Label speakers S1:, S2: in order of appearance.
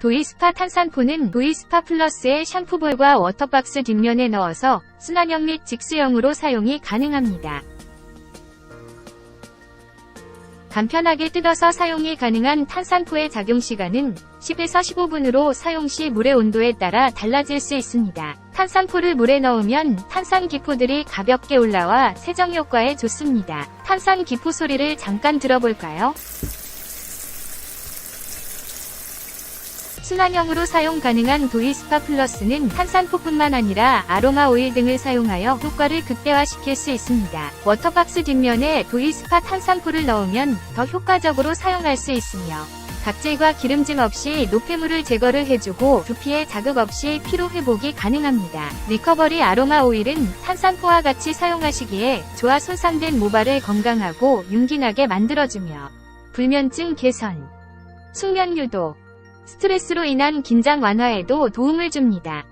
S1: 도이스파 탄산포는 도이스파 플러스의 샴푸볼과 워터박스 뒷면에 넣어서 순환형 및 직수형으로 사용이 가능합니다. 간편하게 뜯어서 사용이 가능한 탄산포의 작용시간은 10에서 15분으로 사용시 물의 온도에 따라 달라질 수 있습니다. 탄산포를 물에 넣으면 탄산 기포들이 가볍게 올라와 세정 효과에 좋습니다. 탄산 기포 소리를 잠깐 들어볼까요? 순환형으로 사용 가능한 도이스파 플러스는 탄산포뿐만 아니라 아로마 오일 등을 사용하여 효과를 극대화시킬 수 있습니다. 워터박스 뒷면에 도이스파 탄산포를 넣으면 더 효과적으로 사용할 수 있으며 각질과 기름짐 없이 노폐물을 제거를 해주고 두피에 자극 없이 피로 회복이 가능합니다. 리커버리 아로마 오일은 탄산포와 같이 사용하시기에 조화 손상된 모발을 건강하고 윤기나게 만들어주며 불면증 개선, 숙면 유도, 스트레스로 인한 긴장 완화에도 도움을 줍니다.